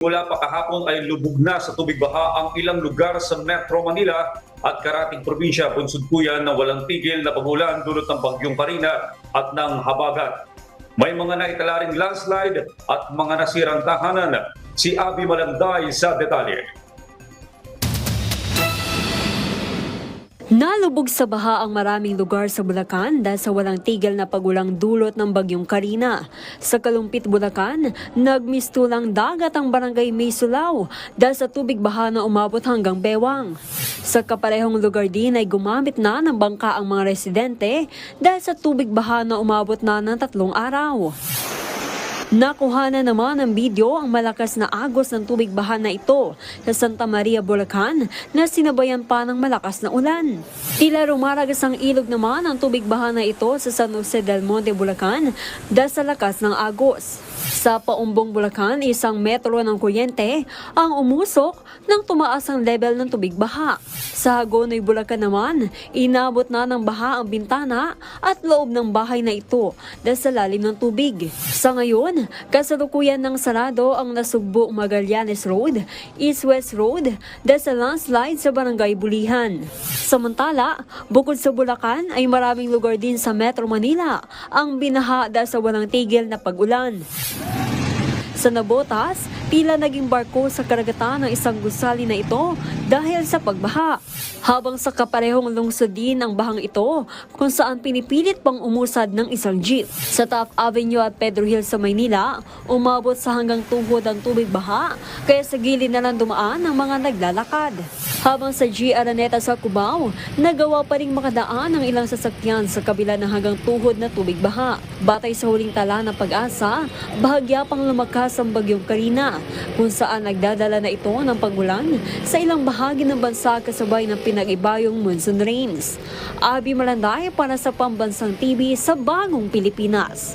Mula pa kahapon ay lubog na sa tubig baha ang ilang lugar sa Metro Manila at karating probinsya bunsudkuyan na walang tigil na pagulan dulot ng bagyong Karina at ng Habagat. May mga naitala ring landslide at mga nasirang tahanan. Si Abi Malanday sa detalye. Nalubog sa baha ang maraming lugar sa Bulacan dahil sa walang tigil na pagulang dulot ng bagyong Karina. Sa Kalumpit, Bulacan, nagmistulang dagat ang barangay Maysulao dahil sa tubig baha na umabot hanggang Bewang. Sa kaparehong lugar din ay gumamit na ng bangka ang mga residente dahil sa tubig baha na umabot na ng tatlong araw. Nakuha na naman ng video ang malakas na agos ng tubig baha na ito sa Santa Maria, Bulacan na sinabayan pa ng malakas na ulan. Tila rumaragas ang ilog naman ang tubig baha na ito sa San Jose del Monte, Bulacan dahil sa lakas ng agos. Sa Paumbong, Bulacan, isang metro ng kuryente ang umusok nang tumaas ang level ng tubig baha. Sa Hagonoy, Bulacan naman, inabot na ng baha ang bintana at loob ng bahay na ito dahil sa lalim ng tubig. Sa ngayon, kasalukuyan ng sarado ang Nasugbo Magallanes Road, East-West Road dahil sa landslide sa Barangay Bulihan. Samantala, bukod sa Bulacan ay maraming lugar din sa Metro Manila ang binaha dahil sa walang tigil na pag-ulan. Sa Nabotas, tila naging barko sa karagatan ng isang gusali na ito dahil sa pagbaha. Habang sa kaparehong lungsod din ang bahang ito kung saan pinipilit pang umusad ng isang jeep. Sa Taft Avenue at Pedro Hill sa Maynila, umabot sa hanggang tuhod ang tubig baha kaya sa gilid na lang dumaan ang mga naglalakad. Habang sa G. Araneta sa Cubao, nagawa pa rin makadaan ang ilang sasakyan sa kabila ng hanggang tuhod na tubig baha. Batay sa huling tala ng pag-asa, bahagya pang lumakas ang bagyong Karina, kung saan nagdadala na ito ng pagulan sa ilang bahagi ng bansa kasabay ng pinag-ibayong monsoon rains. Abi Malanday para sa Pambansang TV sa Bagong Pilipinas.